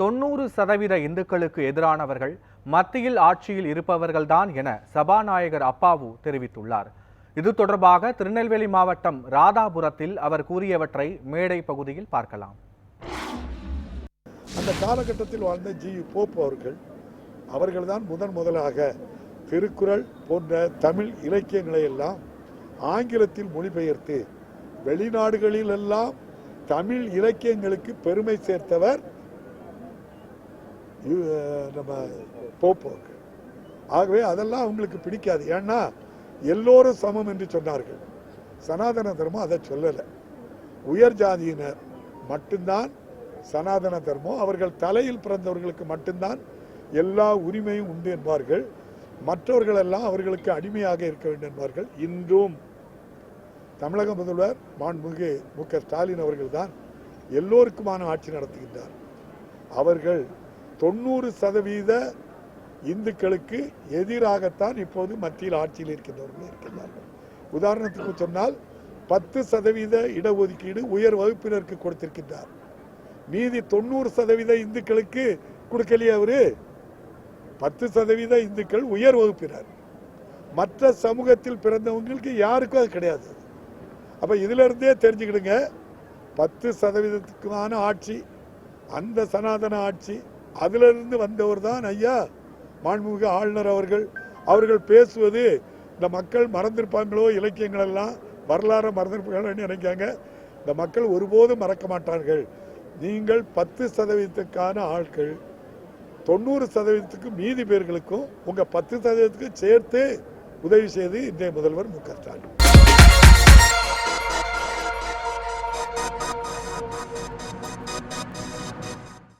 தொண்ணூறு சதவீத இந்துக்களுக்கு எதிரானவர்கள் மத்தியில் ஆட்சியில் இருப்பவர்கள்தான் என சபாநாயகர் அப்பாவு தெரிவித்துள்ளார். இது தொடர்பாக திருநெல்வேலி மாவட்டம் ராதாபுரத்தில் அவர் கூறியவற்றை மேடை பகுதியில் பார்க்கலாம். அந்த காலகட்டத்தில் வாழ்ந்த ஜி. போப் அவர்கள் அவர்கள்தான் முதன் முதலாக திருக்குறள் போன்ற தமிழ் இலக்கியங்களை எல்லாம் ஆங்கிலத்தில் மொழிபெயர்த்து வெளிநாடுகளிலெல்லாம் தமிழ் இலக்கியங்களுக்கு பெருமை சேர்த்தவர் நம்ம போப்போக்கு. ஆகவே அதெல்லாம் அவங்களுக்கு பிடிக்காது. ஏன்னா எல்லோரும் சமம் என்று சொன்னார்கள். சனாதன தர்மம் அதை சொல்லலை. உயர் ஜாதியினர் மட்டும்தான் சனாதன தர்மம். அவர்கள் தலையில் பிறந்தவர்களுக்கு மட்டும்தான் எல்லா உரிமையும் உண்டு என்பார்கள். மற்றவர்கள் எல்லாம் அவர்களுக்கு அடிமையாக இருக்க வேண்டும் என்பார்கள். இன்றும் தமிழக முதல்வர் மாண்புமிகு மு க ஸ்டாலின் அவர்கள்தான் எல்லோருக்குமான ஆட்சி நடத்துகின்றார். அவர்கள் தொண்ணூறு சதவீத இந்துக்களுக்கு எதிராகத்தான் இப்போது மத்தியில் ஆட்சியில் இருக்கின்றவர்கள் இருக்கின்றார்கள். உதாரணத்துக்கு சொன்னால் பத்து சதவீத இடஒதுக்கீடு உயர் வகுப்பினருக்கு கொடுத்திருக்கின்றார். மீதி தொண்ணூறு சதவீத இந்துக்களுக்கு கொடுக்கலையே அவரு. பத்து சதவீத இந்துக்கள் உயர் வகுப்பினர். மற்ற சமூகத்தில் பிறந்தவங்களுக்கு யாருக்கும் அது கிடையாது. அப்ப இதுல இருந்தே தெரிஞ்சுக்கிடுங்க. பத்து சதவீதத்துக்குமான ஆட்சி அந்த சனாதன ஆட்சி அதிலிருந்து வந்தவர் தான் ஐயா மாண்புமிகு ஆளுநர் அவர்கள். அவர்கள் பேசுவது இந்த மக்கள் மறந்திருப்பாங்களோ இலக்கியங்கள் எல்லாம் வரலாறு மறந்திருப்பாங்களோ நினைக்காங்க. இந்த மக்கள் ஒருபோதும் மறக்க மாட்டார்கள். நீங்கள் பத்து சதவீதத்துக்கான ஆட்கள் தொண்ணூறு சதவீதத்துக்கு மீதி பேர்களுக்கும் உங்க பத்து சதவீதத்துக்கு சேர்த்து உதவி செய்து இன்றைய முதல்வர் மு க ஸ்டாலின்.